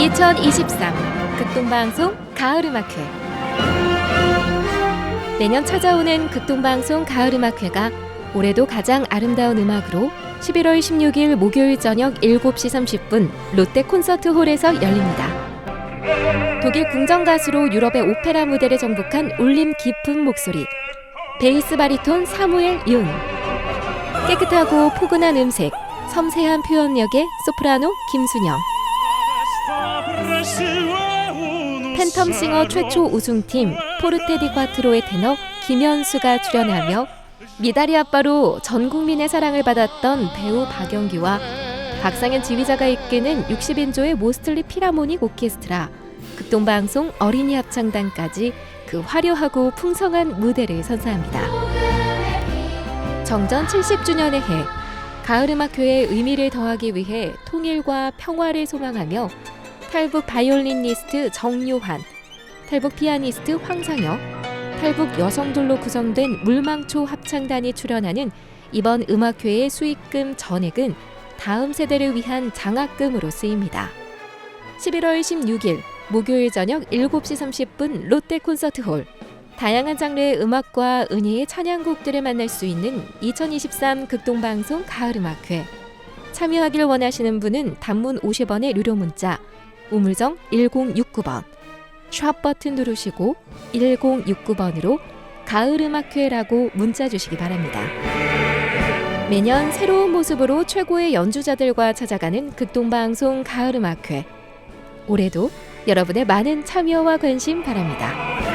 2023 극동방송 가을음악회. 매년 찾아오는 극동방송 가을음악회가 올해도 가장 아름다운 음악으로 11월 16일 목요일 저녁 7시 30분 롯데 콘서트 홀에서 열립니다. 독일 궁정 가수로 유럽의 오페라 무대를 정복한 울림 깊은 목소리 베이스 바리톤 사무엘 윤 깨끗하고 포근한 음색 섬세한 표현력의 소프라노 김순영 팬텀싱어 최초 우승팀 포르테디 과트로의 테너 김현수가 출연하며 미다리 아빠로 전 국민의 사랑을 받았던 배우 박영규와 박상현 지휘자가 이끄는 60인조의 모스틀리 피라모닉 오케스트라 극동방송 어린이 합창단까지 그 화려하고 풍성한 무대를 선사합니다. 정전 70주년의 해 가을음악회의 의미를 더하기 위해 통일과 평화를 소망하며 탈북 바이올리니스트 정요한, 탈북 피아니스트 황상혁, 탈북 여성들로 구성된 물망초 합창단이 출연하는 이번 음악회의 수익금 전액은 다음 세대를 위한 장학금으로 쓰입니다. 11월 16일 목요일 저녁 7시 30분 롯데 콘서트홀 다양한 장르의 음악과 은희의 찬양곡들을 만날 수 있는 2023 극동방송 가을음악회 참여하길 원하시는 분은 단문 50원의 유료 문자 우물정 1069번 샵 버튼 누르시고 1069번으로 가을음악회라고 문자 주시기 바랍니다. 매년 새로운 모습으로 최고의 연주자들과 찾아가는 극동방송 가을음악회 올해도 여러분의 많은 참여와 관심 바랍니다.